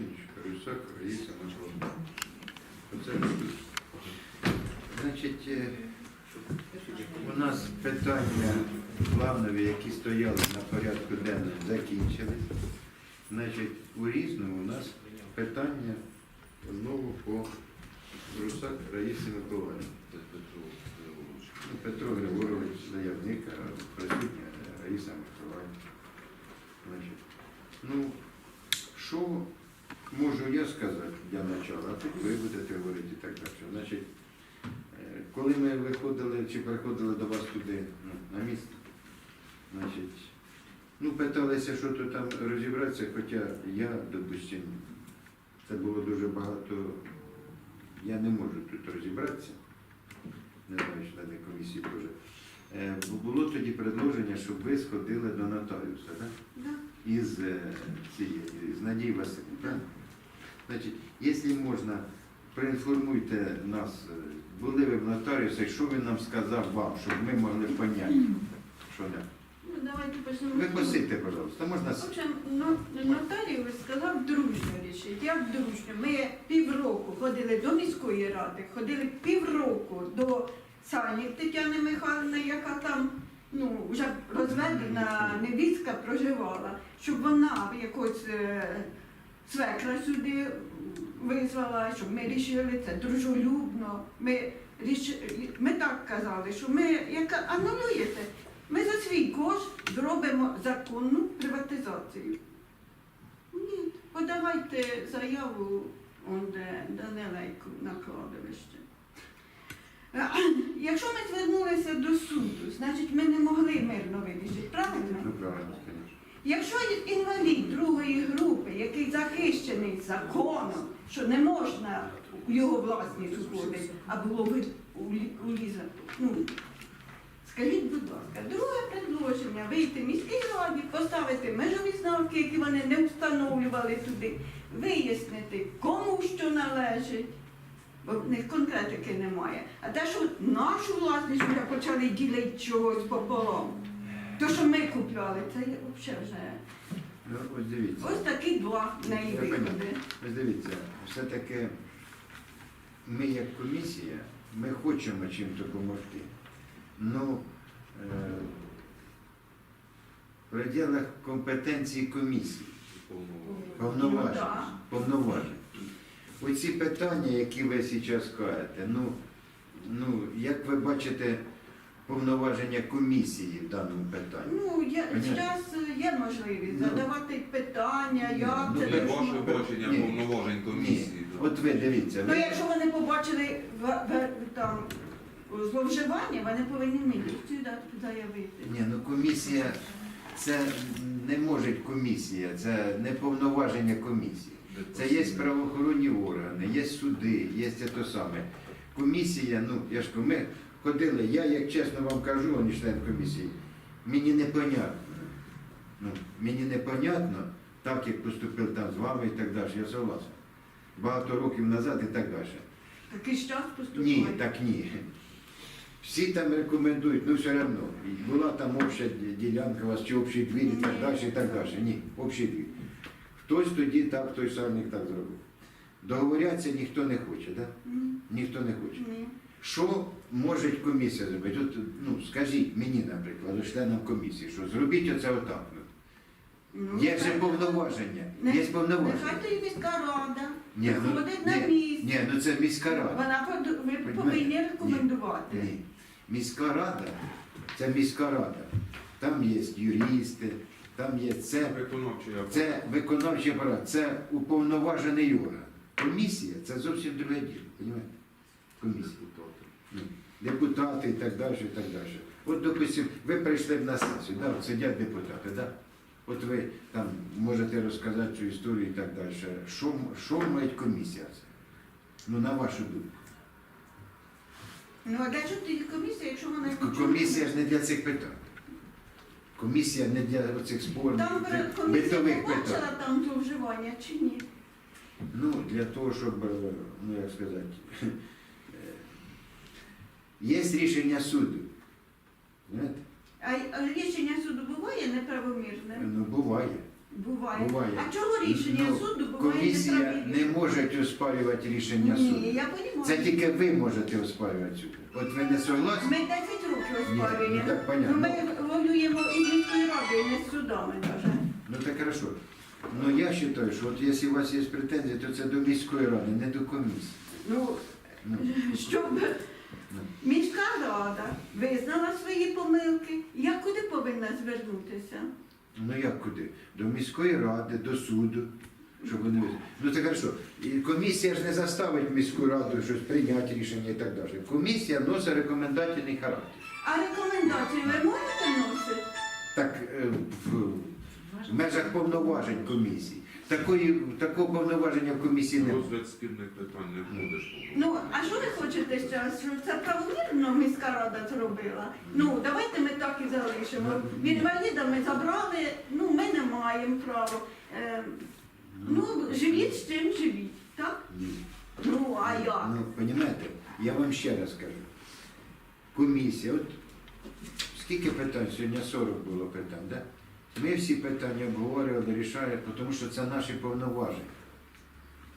Євгенійович, Русак, Раїса. Значить, е, у нас питання планові, які стояли на порядку денному, закінчились. Значить, у різному у нас питання знову по Русак Раїсі Миколаївні. Ну, Петро Григорович, заявник, присутня Раїса Миколаївна. Ну, що можу я сказати для начала, а тоді ви будете говорити і так далі. Значить, е, коли ми виходили чи приходили до вас туди ну, на місце, значить, ну, питалися, що тут там розібратися, хоча я, допустим, це було дуже багато, я не можу тут розібратися, не знаю, члени комісії теж. Е, Було тоді предложення, щоб ви сходили до нотаріуса, так? Да. із е, цієї, з Надії Васильівни. правильно? Значить, якщо можна, проінформуйте нас, були ви в нотаріусі, що він нам сказав вам, щоб ми могли поняти, що не. Ну, давайте почнемо. Ви посидьте, пожалуйста, можна В общем, но- нотаріус сказав дружньо рішити. Як дружньо? Ми півроку ходили до міської ради, ходили півроку до Сані Тетяни Михайлівни, яка там ну, вже розведена невістка проживала, щоб вона якось е, свекра сюди визвала, щоб ми рішили це дружелюбно. Ми, ріш... ми так казали, що ми як анулюєте, ми за свій кошт зробимо законну приватизацію. Ні, подавайте заяву он де Данилейку на кладовище. Якщо ми звернулися до суду, значить ми не могли мирно вирішити, правильно? правильно. Якщо інвалід другої групи, який захищений законом, що не можна в його власність уходити, а було ви у лі- у ліза, ну, скажіть, будь ласка, друге предложення вийти міській раді, поставити межові знаки, які вони не встановлювали туди, вияснити, кому що належить. Бо в них конкретики немає. А те, що нашу власність вже почали ділити чогось пополам, то, що ми купляли, це взагалі вже. Ну, ось дивіться. Ось такі два неї Я виходи. Ось дивіться, все-таки ми як комісія, ми хочемо чим допомогти. Ну, е, в пределах компетенції комісії, повноважень. Ну, да. повноважень. Оці питання, які ви зараз кажете, ну, ну, як ви бачите повноваження комісії в даному питанні? Ну, я, Понятно. зараз є можливість Ну. задавати питання, Ні, як ну, це для должно Ваше бути. бачення Ні. повноважень комісії. Ні, да. от ви дивіться, Ну, ви, якщо вони побачили в, в, там зловживання, вони повинні міліцію дати заявити. ні, ну комісія, це не може комісія, це не повноваження комісії. Це є правоохоронні органи, є суди, є це то саме. Комісія, ну я ж ми ходили, я як чесно вам кажу, не член комісії, мені непонятно. Ну, мені непонятно, так як поступив там з вами і так далі, я согласен. Багато років назад і так далі. Такий час поступає. Ні, так ні. Всі там рекомендують, ну все одно. Була там обща ділянка у вас чи общий двір і так далі, і так далі. Ні, общий двір. Хтось тоді так, той сальник так зробив. Договорятися ніхто не хоче, так? Ні. Ніхто не хоче. Ні. Що може комісія зробити? От, ну, скажіть мені, наприклад, членам комісії, що зробіть оце отак. ну. Ну, Є вже повноваження. Не- Є повноваження. Нехай то і міська рада Ні, ну, виходить на ні, місце. ні, ну це міська рада. Вона ви повинні рекомендувати. Ні. Міська рада це міська рада. Там є юристи, там є це, Виконавчий апарат. це виконавчий апарат, це уповноважений орган. Комісія це зовсім друге діло. Понімаєте? Комісія. Ну, Депутати і так далі, і так далі. От, допустим, ви прийшли на сесію, да, от сидять депутати, да? От ви там можете розказати цю історію і так далі. Що, що має комісія? це? Ну, на вашу думку. Ну, а для чого тоді комісія, якщо вона К- Комісія ж не для цих питань. Комісія не для оцих спорних, Там перед комісією битових побачила питань. там зловживання чи ні? Ну, для того, щоб, ну як сказати, є рішення суду. Знаєте? А, рішення суду буває неправомірне? Ну, буває. Буває. Буває. А чого рішення Ну, суду буває Комісія неправильні? не може оспарювати рішення Ні, суду. я розумію. Це тільки ви можете оспарювати суд. От ви не согласні? Ми 10 років Ні, ну так понятно. Ну, ми волюємо і міською радою, і не з судами навіть. Ну так хорошо. Ну я вважаю, що от якщо у вас є претензії, то це до міської ради, не до комісії. Ну, Ну, щоб міська рада визнала свої помилки, я куди повинна звернутися? ну як куди? До міської ради, до суду. Щоб вони визнали. Ну це хорошо. І комісія ж не заставить міську раду щось прийняти рішення і так далі. Комісія носить рекомендательний характер. А рекомендації ви можете носити? Так е, в, в межах повноважень комісії. Такої, такого повноваження в комісії немає. Розгляд спірних питань не входиш. Ну, а що ви хочете зараз? Щоб це правомірно міська рада зробила? Ну, давайте ми так і залишимо. Від інваліда ми забрали, ну, ми не маємо права. Е, ну, живіть з чим живіть, так? Ні. Ну, а як? Ну, розумієте, я вам ще раз скажу. Комісія, от скільки питань сьогодні 40 було питань, да? Ми всі питання обговорювали, рішали, тому що це наші повноваження.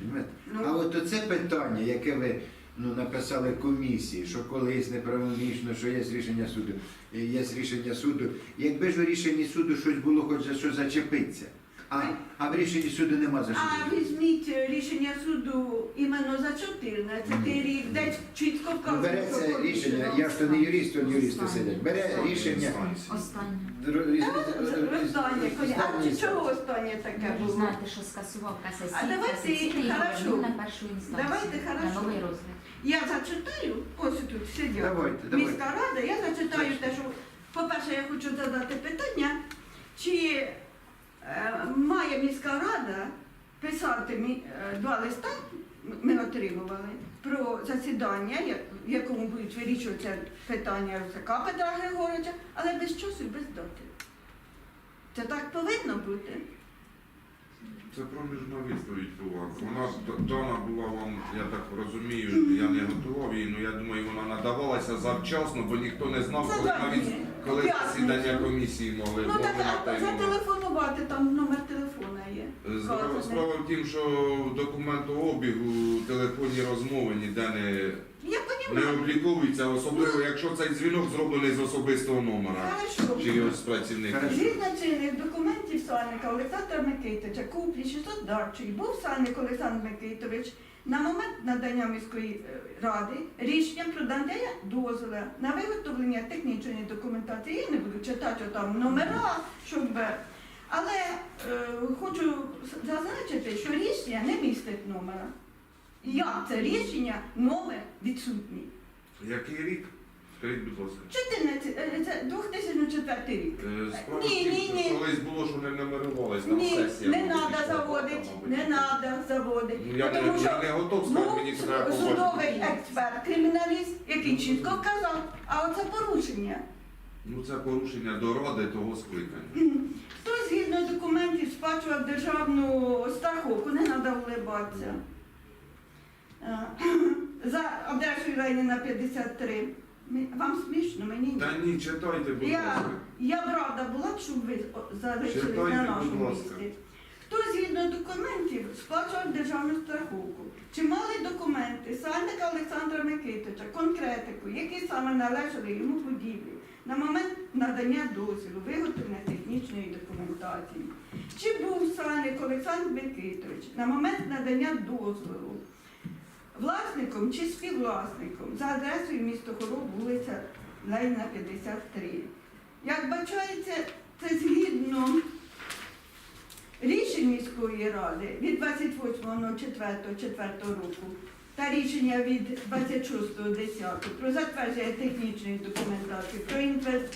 Ну. А от оце питання, яке ви ну, написали комісії, що колись неправомічно, що є рішення суду, є рішення суду. Якби ж у рішенні суду щось було хоч за що зачепитися. А, а в рішенні суду нема за що. А візьміть е, рішення суду іменно за 14 рік, де чітко Ну, вказано. береться рішення, я ж то не юрист, то юристи сидять. Бере рішення. Останнє. Останнє, а чи чого останнє таке Ви було? знаєте, що скасував А давайте, касаційний хорошо. повернув на першу інстанцію. Давайте, На хорошо. новий розгляд. Я зачитаю, ось тут сидять. Давайте, давайте. Міська рада, я зачитаю те, що, по-перше, я хочу задати питання, чи має міська рада писати мі- е, два листа, ми отримували, про засідання, в якому будуть вирішуватися питання Русака Петра Григоровича, але без часу і без дати. Це так повинно бути. Це проміжна відповідь була. Вона дана була вам, я так розумію, я не готував її, але я думаю, вона надавалася завчасно, бо ніхто не знав, коли навіть коли засідання комісії могли Ну так а зателефонувати, там номер телефона є. Справа, в тім, що в документообігу телефонні розмови ніде не, не обліковується, особливо якщо цей дзвінок зроблений з особистого номера Хорошо. чи його з працівника. Згідно чинних документів Сальника Олександра Микитовича, куплі 600 дарчий, був Сальник Олександр Микитович на момент надання міської е, ради рішенням про надання дозволу на виготовлення технічної документації. Я не буду читати там номера, щоб. е, Але е, хочу зазначити, що рішення не містить номера. Як це рішення номер відсутній? Який рік? Скажіть, будь ласка. 14, е, це 2004 рік. Е, Справа Ні, тім, ні, що ні. колись було, що не нумерувались там Ні, сесія. не треба заводити, не треба заводити. Ну, я, не, Тому що не готов сказати, був мені треба судовий побачити. експерт, криміналіст, який чітко вказав, а оце порушення. Ну це порушення до ради того скликання. Хто згідно документів сплачував державну страховку, не треба улибатися. За адресою Леніна 53. Вам смішно, мені ні. Та ні, читайте, будь Я, ласка. я б рада була б, щоб ви залишились Читайте, на будь нашому ласка. місці. Хто згідно документів сплачував державну страховку? Чи мали документи сальника Олександра Микитовича, конкретику, які саме належали йому будівлі на момент надання дозволу, виготовлення технічної документації? Чи був сальник Олександр Микитович на момент надання дозволу власником чи співвласником за адресою місто Хороб, вулиця Леніна 53? Як бачається, це згідно рішень міської ради від 28.04.4 року та рішення від 26.10 про затвердження технічної документації, про інве-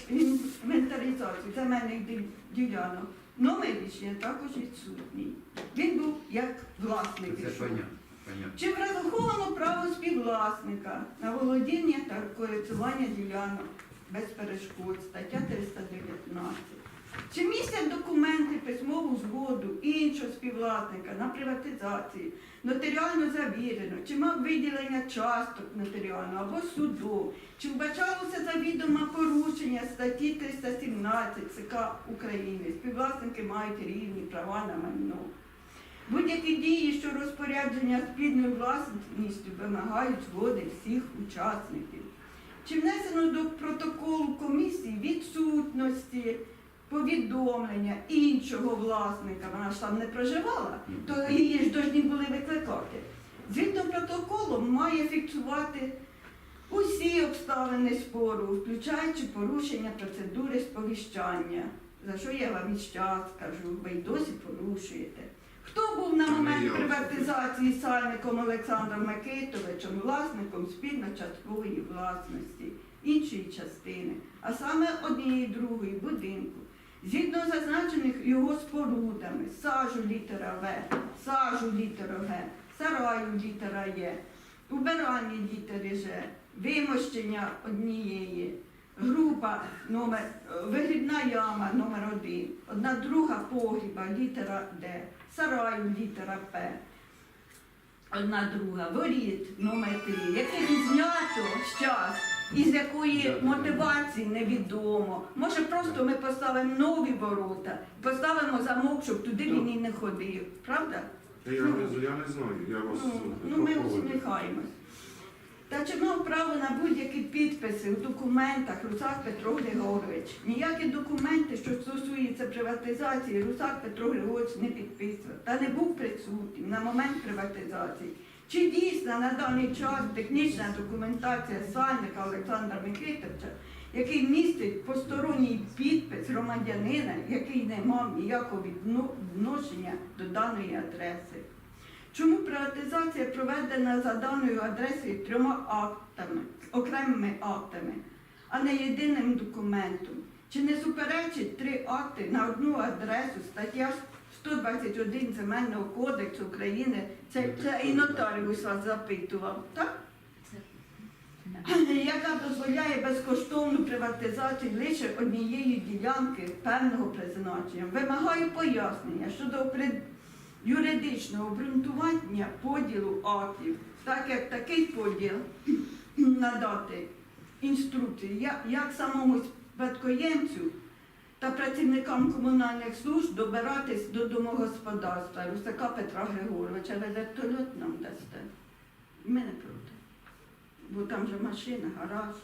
інвентаризацію земельних ді- ділянок. Номер рішення також відсутній. Він був як власник. Це. Чи враховано право співвласника на володіння та користування ділянок без перешкод, стаття 319. Чи містять документи, письмову згоду іншого співвласника на приватизації, нотаріально завірено, чи мав виділення часток нотаріально або суду, чи вбачалося завідомо порушення статті 317 ЦК України. Співвласники мають рівні права на майно. Будь-які дії, що розпорядження спільною власністю вимагають згоди всіх учасників. Чи внесено до протоколу комісії відсутності повідомлення іншого власника, вона ж там не проживала, то її ж повинні були викликати. Згідно протоколу має фіксувати усі обставини спору, включаючи порушення процедури сповіщання, за що я вам і час кажу, ви й досі порушуєте. Хто був на момент приватизації сальником Олександром Микитовичем, власником спільно-часткової власності іншої частини, а саме однієї другої будинку, згідно зазначених його спорудами, сажу літера В, сажу літера Г, сараю літера Є, убирання літери Ж, вимощення однієї, група номер, вигрібна яма номер 1 одна друга погріба літера Д, сараю літера П, одна друга, воріт номер 3 яке знято час, із якої мотивації невідомо. Може просто ми поставимо нові ворота, поставимо замок, щоб туди він і не ходив. Правда? Я, не, я не знаю, я вас Ну, ну ми усміхаємось. Та чи мав право на будь-які підписи у документах Русак Петро Григорович? Ніякі документи, що стосуються приватизації, Русак Петро Григорович не підписував та не був присутнім на момент приватизації. Чи дійсна на даний час технічна документація сальника Олександра Микитовича, який містить посторонній підпис громадянина, який не мав ніякого відношення до даної адреси? Чому приватизація проведена за даною адресою трьома актами, окремими актами, а не єдиним документом? Чи не суперечить три акти на одну адресу стаття 121 Земельного кодексу України? Це, це і нотаріус вас запитував, так? яка дозволяє безкоштовну приватизацію лише однієї ділянки певного призначення. Вимагаю пояснення щодо юридичного обґрунтування поділу актів, так як такий поділ надати інструкції, як, самому спадкоємцю та працівникам комунальних служб добиратись до домогосподарства Русака Петра Григоровича. Ви вертольот нам дасте. Ми не проти. Бо там же машина, гараж.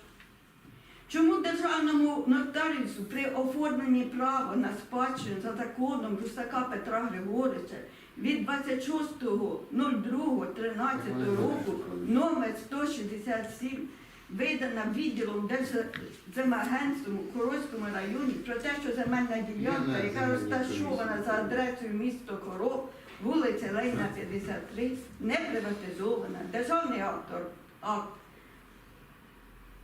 Чому державному нотаріусу при оформленні права на спадщину за законом Русака Петра Григоровича від 26.02.13 року номер 167 видана відділом Держземагентством у Коровському районі про те, що земельна ділянка, яка розташована за адресою місто Коров, вулиця Лейна 53, не приватизована. Державний автор акт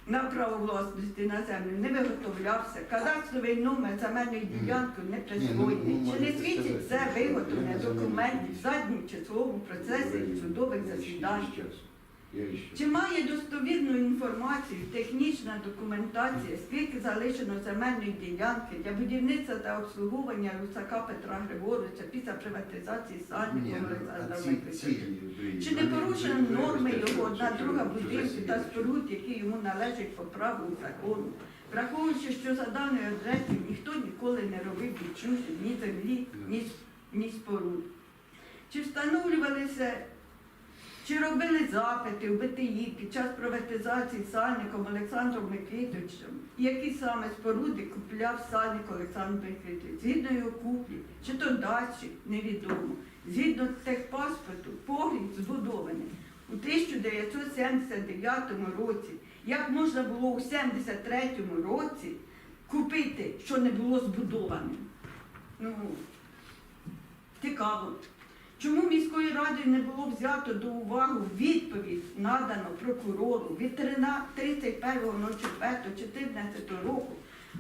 на право власності на землю не виготовлявся, кадастровий номер земельної ділянки не присвоєний. ну, Чи не свідчить це виготовлення документів в заднім числовому процесі судових засідань? Чи має достовірну інформацію, технічна документація, скільки залишено земельної ділянки для будівництва та обслуговування Русака Петра Григоровича після приватизації сальником ну, Чи не порушені норми його одна друга що будинків та споруд, які йому належать по праву закону? Враховуючи, що за даною адресою ніхто ніколи не робив відчужень ні землі, ні, ні споруд. Чи встановлювалися, чи робили запити в БТІ під час приватизації сальником Олександром Микитовичем? Які саме споруди купляв сальник Олександр Микитович? Згідно його куплі, чи то дачі, невідомо. Згідно техпаспорту, погляд збудований у 1979 році. Як можна було у 73-му році купити, що не було збудоване? Ну, цікаво. Чому міською радою не було взято до уваги відповідь надано прокурору від 31.04.14 року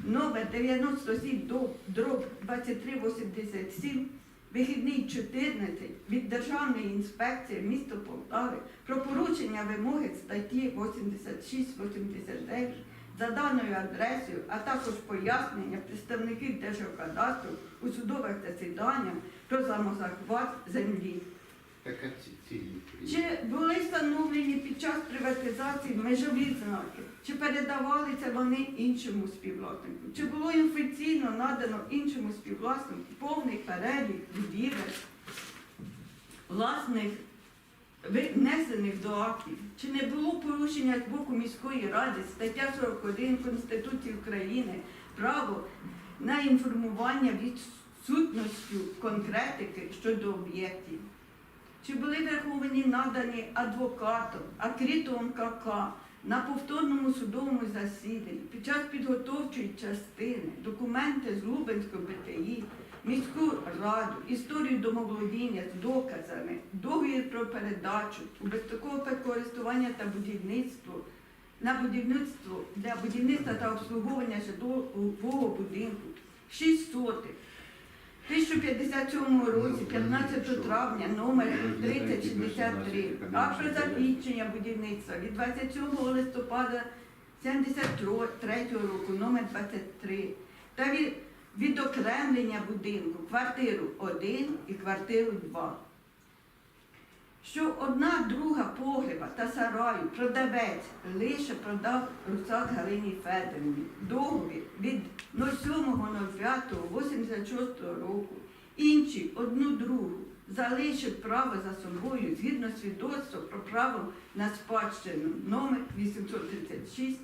номер 97 до- дроб 2387 вихідний 14 від Державної інспекції міста Полтави про порушення вимоги статті 86-89 за даною адресою, а також пояснення представників Держгеокадастру у судових засіданнях про самозахват землі. Така. Чи були встановлені під час приватизації межові знаки? Чи передавалися вони іншому співвласнику? Чи було офіційно надано іншому співвласнику повний перелік будівель, власних внесених до актів? Чи не було порушення з боку міської ради стаття 41 Конституції України право на інформування відсутністю конкретики щодо об'єктів? Чи були враховані надані адвокатом, акрітом КК на повторному судовому засіданні під час підготовчої частини документи з Лубенської БТІ, міську раду, історію домоволодіння з доказами, договір про передачу у користування та будівництво на будівництво для будівництва та обслуговування житлового будинку 6 сотих. 1057 році, 15 травня, номер 3063. Акт про закінчення будівництва від 27 листопада 73 року, номер 23. Та від відокремлення будинку, квартиру 1 і квартиру 2. Що одна друга погреба та сараю продавець лише продав Русак Галині Федорівні договір від 07.05.86 року. Інші одну другу залишив право за собою згідно свідоцтва про право на спадщину номер 836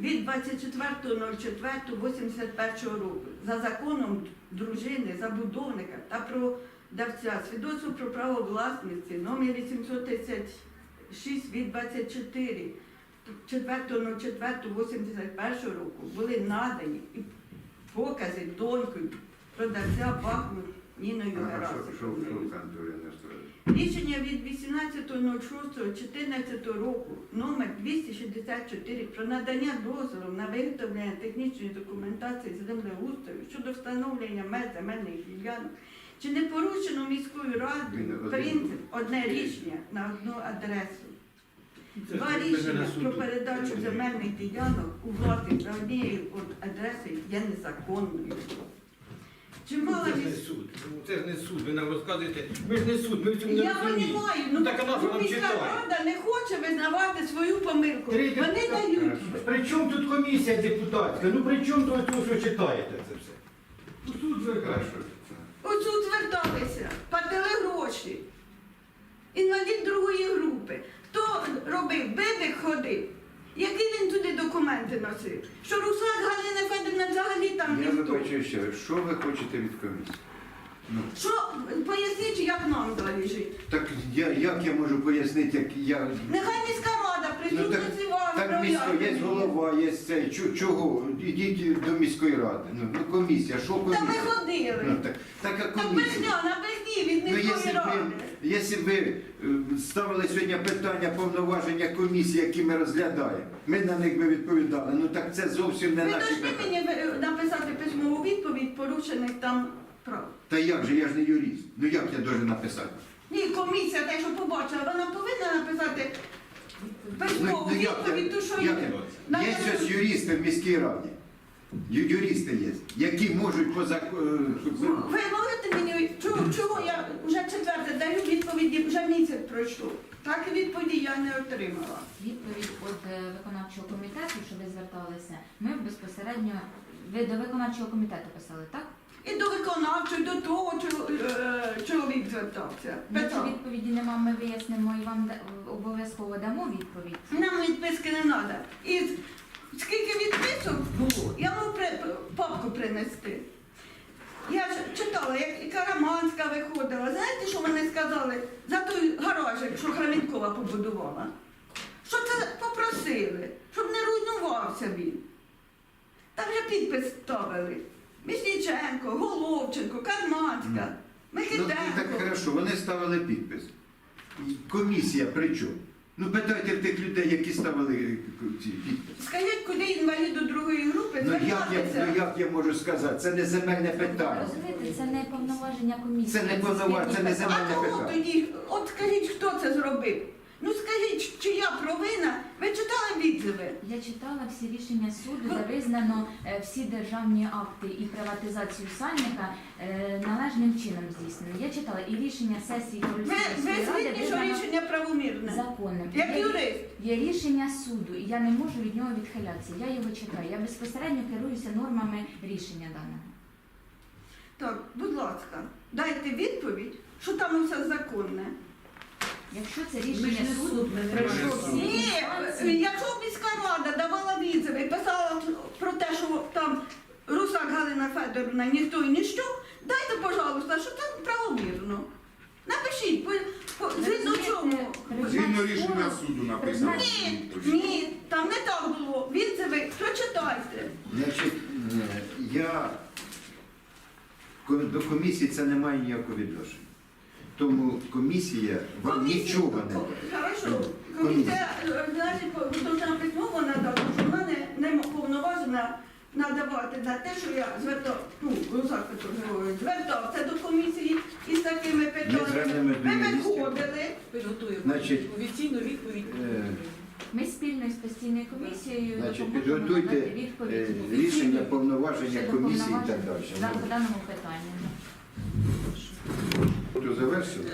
від 24.04.81 року за законом дружини, забудовника та продавця. Свідоцтво про право власності номер 836 від 24 4.04.81 року були надані і покази донькою продавця Бахмут Ніною А Рішення від 18.06.14 року номер 264 про надання дозволу на виготовлення технічної документації землеустрою щодо встановлення меж земельних ділянок. Чи не порушено міською радою принцип одне рішення на одну адресу? Два рішення про передачу земельних ділянок у власність за однією адресою є незаконною. Чи мала Це ж не суд. Ну, Це ж не суд. Ви нам розказуєте. Ми ж не суд, ми в цьому не Я розуміємо. розумію, ну Так, а на ну, міська рада не хоче визнавати свою помилку. Трійте- Вони дають. При чому тут комісія депутатська? Ну при чому тут того, що читаєте це все? Ну суд ви Хорошо. Зверталися, платили гроші. Інвалід другої групи. Хто робив? Бибик ходив. Які він туди документи носив? Що Русак Галина Федорівна взагалі там Я ніхто. вибачаю ще що ви хочете від комісії? Ну, Що, поясніть, як нам далі жити? так я, як я можу пояснити, як я. Нехай міська рада Ну, так, місько, є голова, є цей. Чу- Чого? Ідіть до міської ради. Ну, ну комісія, що Та комісія? ми Ну, ходили. так, така Так без комісія. дня, на без дні від Ну, якщо міської б ради. ви, якщо б ви е, ставили сьогодні питання повноваження комісії, які ми розглядаємо, ми на них би відповідали. Ну так це зовсім не Ви наші повинні питання. мені е, написати письмову відповідь порушених там прав. Та як же, я ж не юрист. Ну як я должен написати? Ні, комісія, те, що побачила, вона повинна написати Ну, письмову ну, як я- відповідь, ту, що як є. я? Є щось юристи в міській раді. Ю- Юристи є, які можуть по закону. Ви можете мені, чого, чого я вже четверте даю відповіді, вже місяць пройшло. Так і відповіді я не отримала. Відповідь від е, виконавчого комітету, що ви зверталися, ми безпосередньо ви до виконавчого комітету писали, так? І до виконавчого, і до того е, чоловік звертався. Якщо Питав. відповіді нема, ми вияснимо і вам да- обов'язково дамо відповідь. Нам відписки не треба. І скільки відписок було, я можу при, папку принести. Я ж читала, як і Караманська виходила. Знаєте, що вони сказали за той гаражик, що Храмінкова побудувала? Що це попросили, щоб не руйнувався він. Там вже підпис ставили. Місніченко, Головченко, Карманська, Ну так хорошо, вони ставили підпис. Комісія при чому? Ну питайте в тих людей, які ставили е, ці підписи. Скажіть, куди інваліду другої групи Ну як, я, звертатися? ну як я можу сказати? Це не земельне питання. Розумієте, це не повноваження комісії. Це не повноваження, це не А земельне кого питання. тоді? От скажіть, хто це зробив? Ну скажіть, чия провина? Ви читали відзиви? Я читала всі рішення суду, де визнано е, всі державні акти і приватизацію сальника е, належним чином здійснено. Я читала і рішення сесії Ви, Корольської ви згідні, що рішення правомірне? законним. Як Є- юрист. Є рішення суду, і я не можу від нього відхилятися. Я його читаю. Я безпосередньо керуюся нормами рішення даного. Так, будь ласка, дайте відповідь, що там усе законне. Якщо це рішення суду суд. всі Ні, інстанції, якщо б міська рада давала відзиви, писала про те, що там Русак Галина Федоровна ніхто і ніщо, дайте, пожалуйста, що це правомірно. Напишіть, по, по, згідно чому. Згідно рішення суду написано. Ні, ні, там не так було. Відзиви, прочитайте. Значить, е, я до комісії це не має ніякого відношення. Тому комісія вам Комісія- нічого не дає. Хорошо. Комісія, е, значить, по- должна письмово надати, що вона не, не повноважена надавати на те, що я звертав, ну, Петро звертався до комісії із такими питаннями. Ми виходили. Підготуємо Значить, офіційну відповідь. е, ми спільно із постійною комісією Значить, допоможемо підготуйте надати е, відповідь рішення повноваження щодо комісії і так повноважень далі. за- по даному питанню. Хто завершив?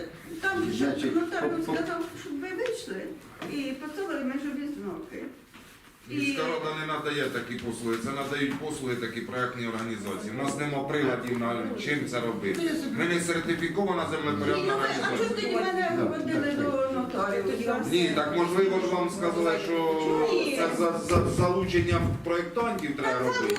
Там Значить, нотаріус по- по- сказав, щоб ви вийшли і поставили межові знаки. Міська рада не надає такі послуги, це надають послуги такі проектні організації. У нас нема приладів на чим це робити. Ми не сертифікована землепорядна ну а чого організація. тоді мене водили до нотаріуса? Ні, так можливо ж вам сказали, що це за, за залученням проєктантів треба робити.